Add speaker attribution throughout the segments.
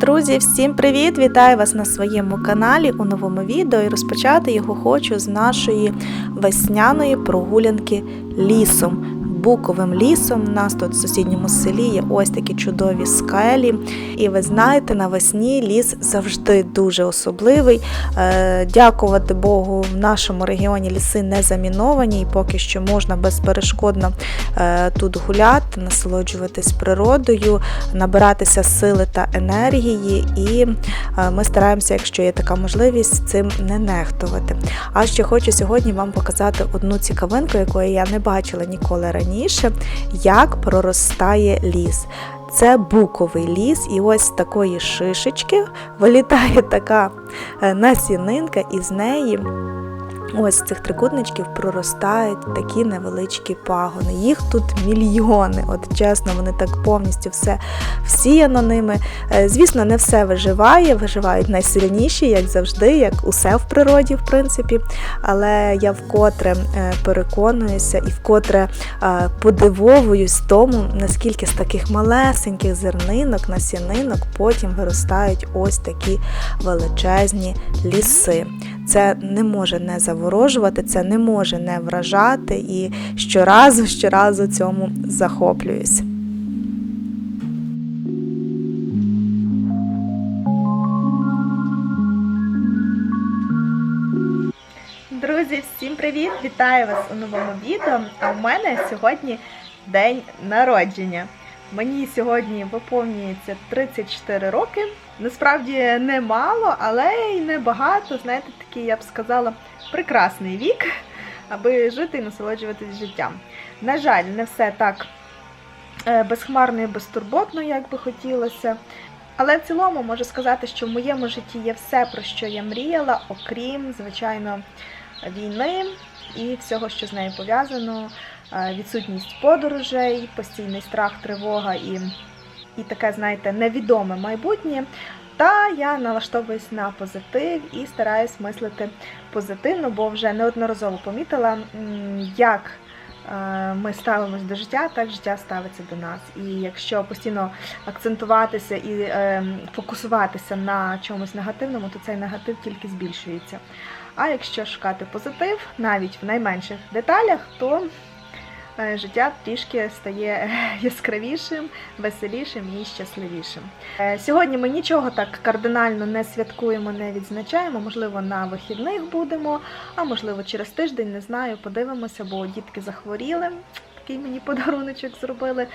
Speaker 1: Друзі, всім привіт! Вітаю вас на своєму каналі у новому відео і розпочати його хочу з нашої весняної прогулянки лісом. Буковим лісом. У нас тут в сусідньому селі є ось такі чудові скелі. І ви знаєте, навесні ліс завжди дуже особливий. Е, Дякувати Богу, в нашому регіоні ліси не заміновані, і поки що можна безперешкодно е, тут гуляти, насолоджуватись природою, набиратися сили та енергії. І е, ми стараємося, якщо є така можливість, цим не нехтувати. А ще хочу сьогодні вам показати одну цікавинку, якої я не бачила ніколи раніше раніше, як проростає ліс. Це буковий ліс, і ось з такої шишечки вилітає така е, насінинка, і з неї Ось з цих трикутничків проростають такі невеличкі пагони. Їх тут мільйони. От чесно, вони так повністю все всіяно ними. Е, звісно, не все виживає, виживають найсильніші, як завжди, як усе в природі, в принципі. Але я вкотре е, переконуюся і вкотре е, подивовуюсь тому, наскільки з таких малесеньких зернинок, насінинок потім виростають ось такі величезні ліси. Це не може не заворожувати, це не може не вражати і щоразу, щоразу цьому захоплююсь. Друзі, всім привіт! Вітаю вас у новому відео. А в мене сьогодні день народження. Мені сьогодні виповнюється 34 роки. Насправді не мало, але й не багато. Знаєте, такий, я б сказала, прекрасний вік, аби жити і насолоджуватись життям. На жаль, не все так е, безхмарно і безтурботно, як би хотілося. Але в цілому можу сказати, що в моєму житті є все, про що я мріяла, окрім, звичайно, війни і всього, що з нею пов'язано. Е, відсутність подорожей, постійний страх, тривога і і таке, знаєте, невідоме майбутнє. Та я налаштовуюсь на позитив і стараюсь мислити позитивно, бо вже неодноразово помітила, як е, ми ставимось до життя, так життя ставиться до нас. І якщо постійно акцентуватися і е, фокусуватися на чомусь негативному, то цей негатив тільки збільшується. А якщо шукати позитив, навіть в найменших деталях, то життя трішки стає яскравішим, веселішим і щасливішим. Е, сьогодні ми нічого так кардинально не святкуємо, не відзначаємо. Можливо, на вихідних будемо, а можливо, через тиждень не знаю. Подивимося, бо дітки захворіли. Такий мені подаруночок зробили.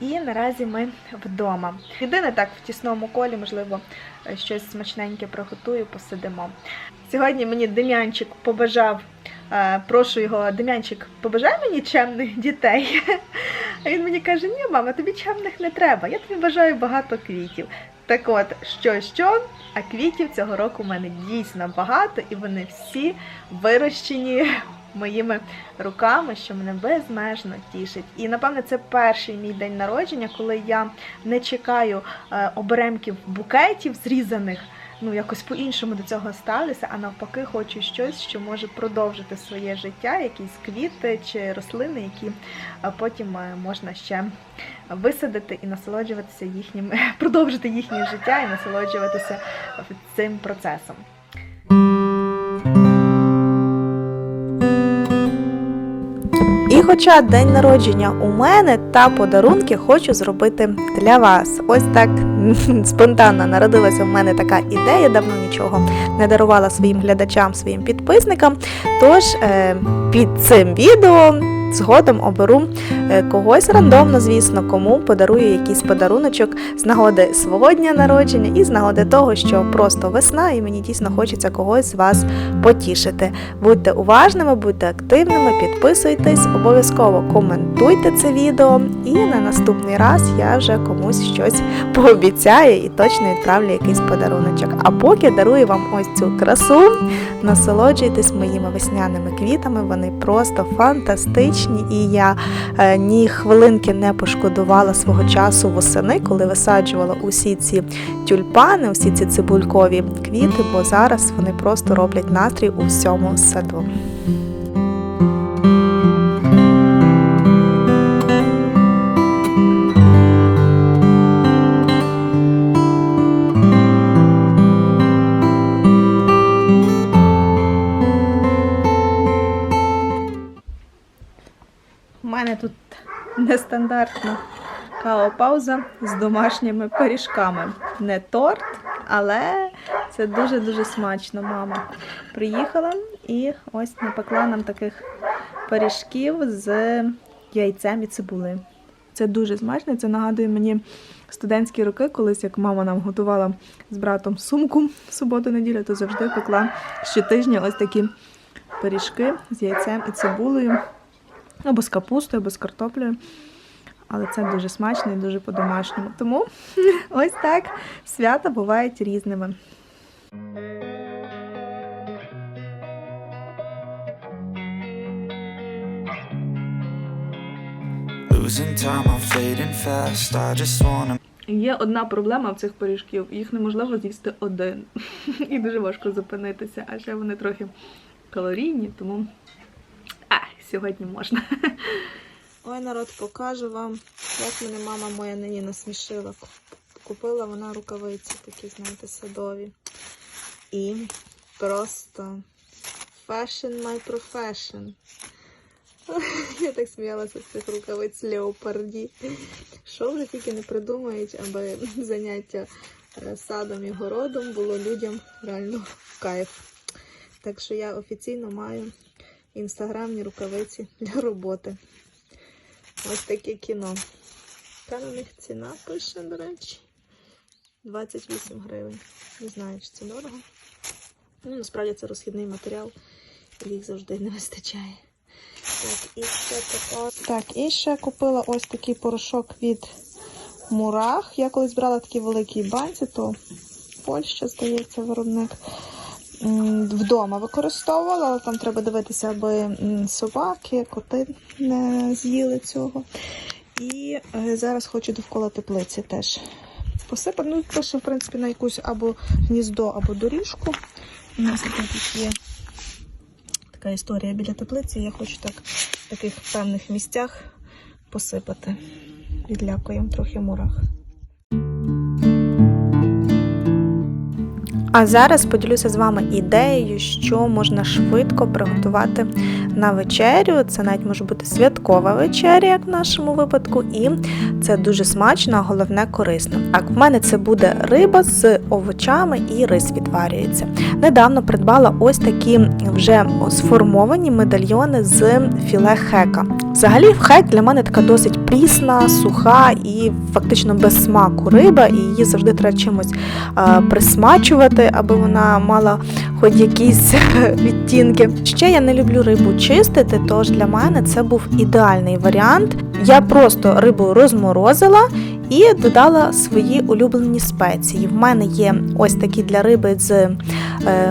Speaker 1: І наразі ми вдома. Єдине так в тісному колі, можливо, щось смачненьке приготую, посидимо. Сьогодні мені Дем'янчик побажав Е, прошу його, Дем'янчик, побажай мені чемних дітей. А він мені каже, ні, мама, тобі чемних не треба. Я тобі бажаю багато квітів. Так от, що, що, а квітів цього року в мене дійсно багато, і вони всі вирощені моїми руками, що мене безмежно тішить. І напевне це перший мій день народження, коли я не чекаю е, оберемків букетів зрізаних ну якось по-іншому до цього ставлюся, а навпаки, хочу щось, що може продовжити своє життя, якісь квіти чи рослини, які потім е, можна ще висадити і насолоджуватися їхнім, продовжити їхнє життя і насолоджуватися цим процесом. Хоча день народження у мене та подарунки хочу зробити для вас. Ось так спонтанно народилася в мене така ідея, давно нічого не дарувала своїм глядачам, своїм підписникам. Тож е, під цим відео згодом оберу е, когось рандомно, звісно, кому подарую якийсь подаруночок з нагоди свого дня народження і з нагоди того, що просто весна, і мені дійсно хочеться когось з вас потішити. Будьте уважними, будьте активними, підписуйтесь, обов'язково коментуйте це відео, і на наступний раз я вже комусь щось пообіцяю і точно відправлю якийсь подаруночок. А поки дарую вам ось цю красу, насолоджуйтесь моїми весняними квітами, вони просто фантастичні фантастичні, і я е, ні хвилинки не пошкодувала свого часу восени, коли висаджувала усі ці тюльпани, усі ці цибулькові квіти, бо зараз вони просто роблять настрій у всьому саду. Нестандартна као-пауза з домашніми пиріжками. Не торт, але це дуже-дуже смачно. Мама приїхала і ось напекла нам таких пиріжків з яйцем і цибулею. Це дуже смачно. Це нагадує мені студентські роки, колись як мама нам готувала з братом сумку в суботу-неділю, то завжди пекла щотижня ось такі пиріжки з яйцем і цибулею, або з капустою, або з картоплею. Але це дуже смачно і дуже по-домашньому. Тому ось так свята бувають різними. Є одна проблема в цих пиріжків. Їх неможливо з'їсти один. І дуже важко зупинитися. А ще вони трохи калорійні, тому сьогодні можна. Ой, народ, покажу вам, як мене мама моя нині насмішила. Купила вона рукавиці такі, знаєте, садові. І просто fashion my profession. Я так сміялася з цих рукавиць Леопарді. Що вже тільки не придумають, аби заняття е, садом і городом було людям реально в кайф. Так що я офіційно маю інстаграмні рукавиці для роботи. Ось таке кіно. Яка на них ціна пише, до речі. 28 гривень. Не знаю, чи це дорого. Ну, насправді це розхідний матеріал, і їх завжди не вистачає. Так, і ще така. Так, і ще купила ось такий порошок від Мурах. Я колись брала такі великі банці, то Польща, здається, виробник. Вдома використовувала, але там треба дивитися, аби собаки, коти не з'їли цього. І е, зараз хочу довкола теплиці теж посипати. Ну, пише, в принципі, на якусь або гніздо, або доріжку. У нас тут є така історія біля теплиці. Я хочу так в таких певних місцях посипати. Відлякуємо трохи мурах. А зараз поділюся з вами ідеєю, що можна швидко приготувати на вечерю. Це навіть може бути святкова вечеря, як в нашому випадку, і це дуже смачно, а головне корисно. Так, в мене це буде риба з овочами і рис відварюється. Недавно придбала ось такі вже сформовані медальйони з філе хека. Взагалі, хек для мене така досить прісна, суха і фактично без смаку риба, і її завжди треба чимось е, присмачувати, аби вона мала хоч якісь відтінки. Ще я не люблю рибу чистити, тож для мене це був ідеальний варіант. Я просто рибу розморозила і додала свої улюблені спеції. В мене є ось такі для риби з е,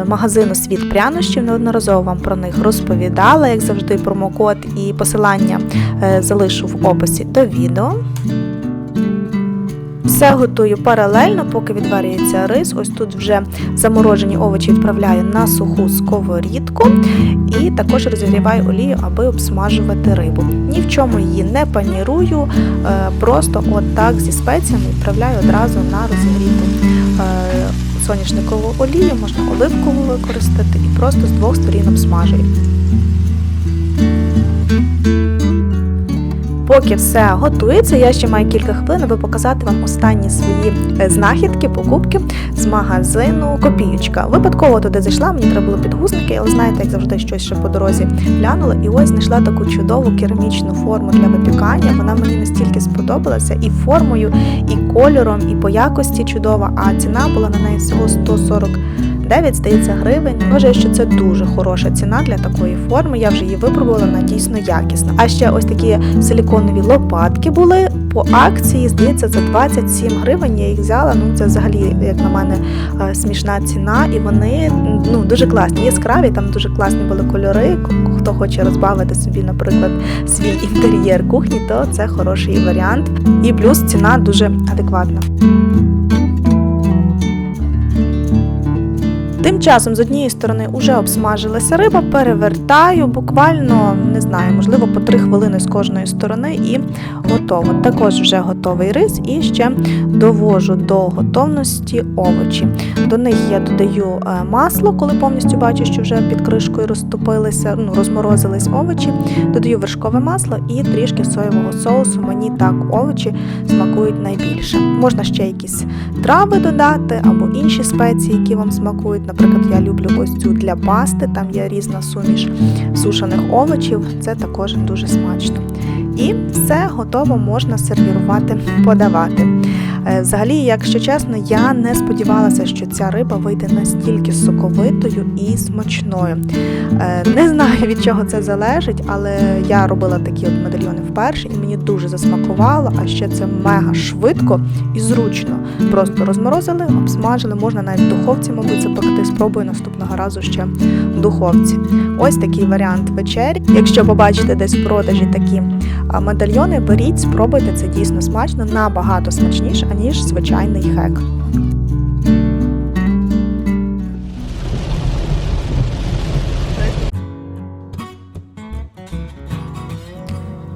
Speaker 1: магазину Світ прянощів. Неодноразово вам про них розповідала, як завжди, промокод і посилання е, залишу в описі до відео. Все готую паралельно, поки відварюється рис. Ось тут вже заморожені овочі відправляю на суху сковорідку і також розігріваю олію, аби обсмажувати рибу. Ні в чому її не панірую, е, просто от так зі спеціями відправляю одразу на розігріту е, соняшникову олію, можна оливкову використати і просто з двох сторін обсмажую. Поки все готується, я ще маю кілька хвилин, аби показати вам останні свої е, знахідки, покупки з магазину Копіючка. Випадково туди зайшла, мені треба було підгузники, але знаєте, як завжди щось ще по дорозі глянула. І ось знайшла таку чудову керамічну форму для випікання. Вона мені настільки сподобалася і формою, і кольором, і по якості чудова. А ціна була на неї всього 140 9, здається, гривень. Вважаю, що це дуже хороша ціна для такої форми. Я вже її випробувала, вона дійсно якісна. А ще ось такі силіконові лопатки були по акції. Здається, за 27 гривень я їх взяла. Ну це взагалі, як на мене, е, смішна ціна, і вони ну дуже класні. Яскраві, там дуже класні були кольори. Хто хоче розбавити собі, наприклад, свій інтер'єр кухні, то це хороший варіант. І плюс ціна дуже адекватна. Часом з однієї сторони вже обсмажилася риба, перевертаю буквально не знаю, можливо, по 3 хвилини з кожної сторони і готово. Також вже готовий рис і ще довожу до готовності овочі. До них я додаю е, масло, коли повністю бачу, що вже під кришкою розтопилися, ну, розморозились овочі. Додаю вершкове масло і трішки соєвого соусу. Мені так овочі смакують найбільше. Можна ще якісь трави додати або інші спеції, які вам смакують. Наприклад, я люблю ось цю для пасти, там є різна суміш сушених овочів. Це також дуже смачно. І все готово можна сервірувати, подавати. Е, Взагалі, якщо чесно, я не сподівалася, що ця риба вийде настільки соковитою і смачною. Е, Не знаю від чого це залежить, але я робила такі от медальйони вперше, і мені дуже засмакувало. А ще це мега швидко і зручно. Просто розморозили, обсмажили, можна навіть в духовці, мабуть, запекти. Спробую наступного разу ще в духовці. Ось такий варіант вечері. Якщо побачите десь в продажі такі медальйони, беріть, спробуйте, це дійсно смачно, набагато смачніше, аніж звичайний хек.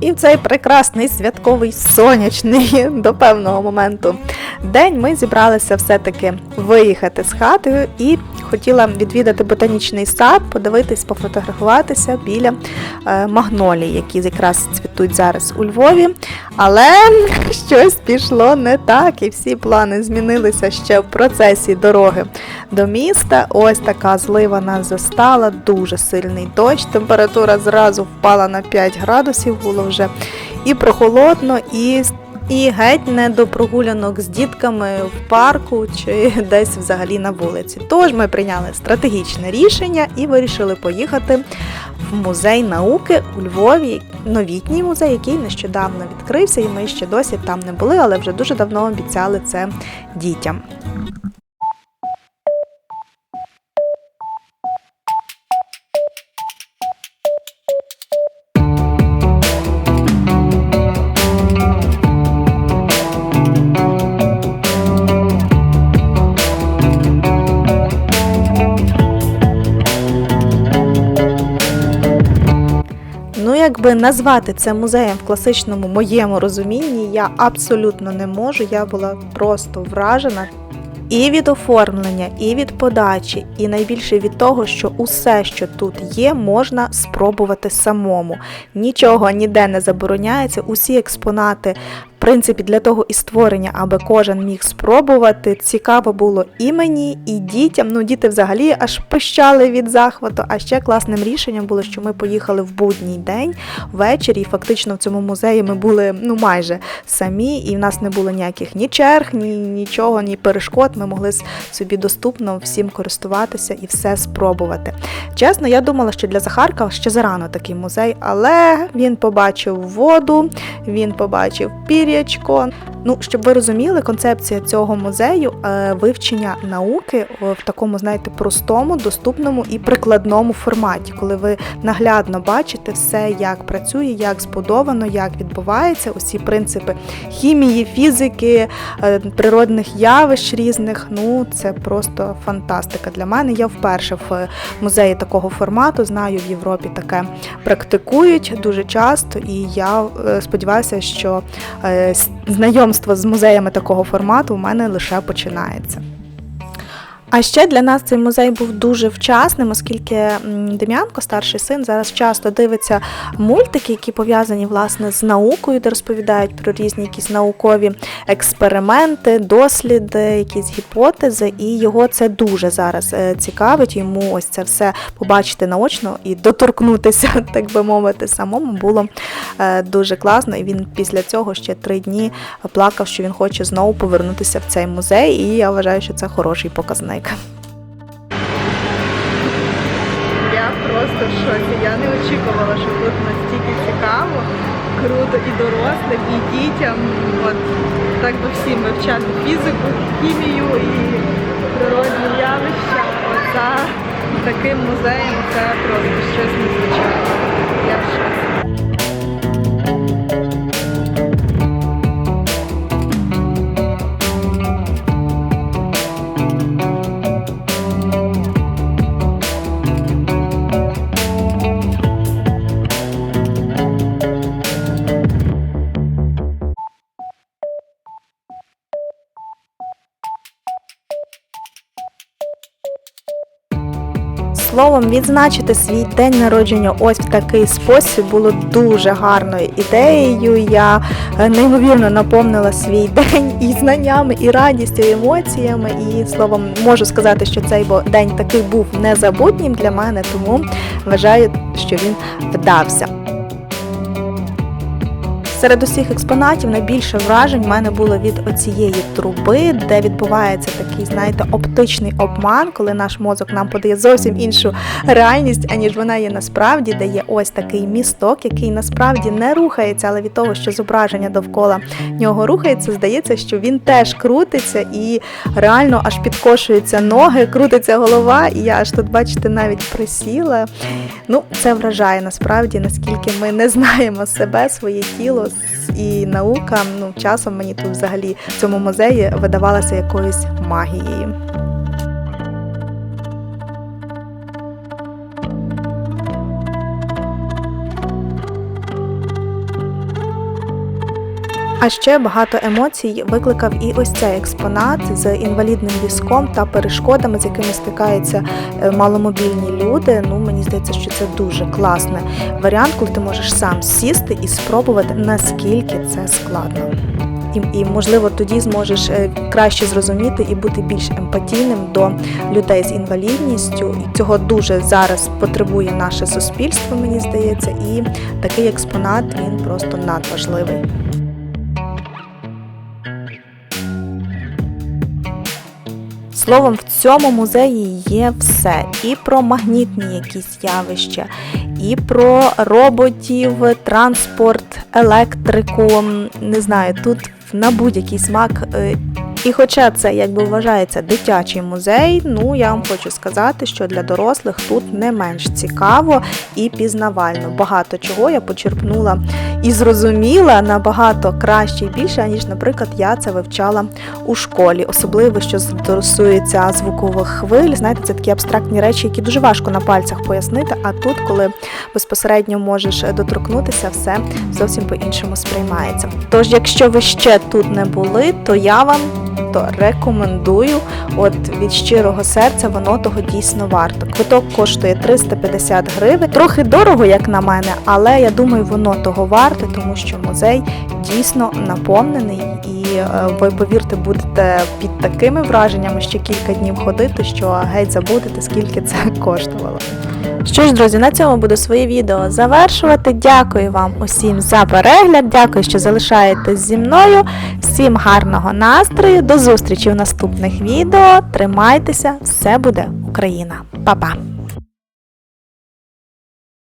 Speaker 1: І в цей прекрасний святковий сонячний до певного моменту день ми зібралися все-таки виїхати з хати і хотіла відвідати ботанічний сад, подивитись, пофотографуватися біля е, магнолій, які якраз цвітуть зараз у Львові. Але щось пішло не так, і всі плани змінилися ще в процесі дороги до міста. Ось така злива нас застала, дуже сильний дощ. Температура зразу впала на 5 градусів, було вже і прохолодно, і і геть не до прогулянок з дітками в парку чи десь взагалі на вулиці. Тож ми прийняли стратегічне рішення і вирішили поїхати в музей науки у Львові, новітній музей, який нещодавно відкрився, і ми ще досі там не були, але вже дуже давно обіцяли це дітям. Якби назвати це музеєм в класичному моєму розумінні, я абсолютно не можу. Я була просто вражена. І від оформлення, і від подачі, і найбільше від того, що усе, що тут є, можна спробувати самому. Нічого ніде не забороняється, усі експонати. В принципі, для того і створення, аби кожен міг спробувати. Цікаво було і мені, і дітям. Ну, діти взагалі аж пищали від захвату. А ще класним рішенням було, що ми поїхали в будній день ввечері. І фактично в цьому музеї ми були ну майже самі, і в нас не було ніяких ні черг, ні нічого, ні перешкод. Ми могли собі доступно всім користуватися і все спробувати. Чесно, я думала, що для Захарка ще зарано такий музей, але він побачив воду, він побачив пір'ячко. Ну, щоб ви розуміли, концепція цього музею е, вивчення науки в такому, знаєте, простому, доступному і прикладному форматі, коли ви наглядно бачите все, як працює, як збудовано, як відбувається, усі принципи хімії, фізики, е, природних явищ різних. Ну, це просто фантастика для мене. Я вперше в музеї такого формату знаю в Європі таке практикують дуже часто, і я е, сподіваюся, що е, знайомство з музеями такого формату у мене лише починається. А ще для нас цей музей був дуже вчасним, оскільки Дем'янко, старший син, зараз часто дивиться мультики, які пов'язані власне з наукою, де розповідають про різні якісь наукові експерименти, досліди, якісь гіпотези. І його це дуже зараз е, цікавить. Йому ось це все побачити наочно і доторкнутися, так би мовити, самому було е, дуже класно. І він після цього ще три дні плакав, що він хоче знову повернутися в цей музей. І я вважаю, що це хороший показник. Я просто в шоці. Я не очікувала, що тут настільки цікаво, круто і дорослим, і дітям. От так би всім вивчати фізику, хімію і природні явища. От за таким музеєм це просто щось незвичайне. Я в шоці. Словом, відзначити свій день народження ось в такий спосіб було дуже гарною ідеєю. Я е, неймовірно наповнила свій день і знаннями, і радістю, і емоціями. І словом, можу сказати, що цей день такий був незабутнім для мене, тому вважаю, що він вдався. Серед усіх експонатів найбільше вражень в мене було від оцієї труби, де відбувається такий, знаєте, оптичний обман, коли наш мозок нам подає зовсім іншу реальність, аніж вона є насправді, де є ось такий місток, який насправді не рухається, але від того, що зображення довкола нього рухається, здається, що він теж крутиться і реально аж підкошуються ноги, крутиться голова, і я аж тут, бачите, навіть присіла. Ну, це вражає насправді, наскільки ми не знаємо себе, своє тіло і наука. Ну, часом мені тут взагалі в цьому музеї видавалася якоюсь магією. А ще багато емоцій викликав і ось цей експонат з інвалідним візком та перешкодами, з якими стикаються е, маломобільні люди. Ну мені здається, що це дуже класний варіант, коли ти можеш сам сісти і спробувати, наскільки це складно. І, і можливо тоді зможеш е, краще зрозуміти і бути більш емпатійним до людей з інвалідністю. І цього дуже зараз потребує наше суспільство, мені здається, і такий експонат він просто надважливий. Словом, в цьому музеї є все і про магнітні якісь явища, і про роботів, транспорт, електрику. Не знаю, тут на будь-який смак. І хоча це якби вважається дитячий музей, ну я вам хочу сказати, що для дорослих тут не менш цікаво і пізнавально. Багато чого я почерпнула і зрозуміла набагато краще і більше, ніж, наприклад, я це вивчала у школі, особливо що стосується звукових хвиль. Знаєте, це такі абстрактні речі, які дуже важко на пальцях пояснити. А тут, коли безпосередньо можеш доторкнутися, все зовсім по-іншому сприймається. Тож, якщо ви ще тут не були, то я вам то рекомендую. От від щирого серця воно того дійсно варто. Квиток коштує 350 гривень. Трохи дорого, як на мене, але я думаю, воно того варте, тому що музей дійсно наповнений, і е, ви повірте, будете під такими враженнями ще кілька днів ходити, що геть забудете, скільки це коштувало. Що ж, друзі, на цьому буду своє відео завершувати. Дякую вам усім за перегляд. Дякую, що залишаєтесь зі мною. Всім гарного настрою. До зустрічі в наступних відео. Тримайтеся, все буде Україна. Па-па!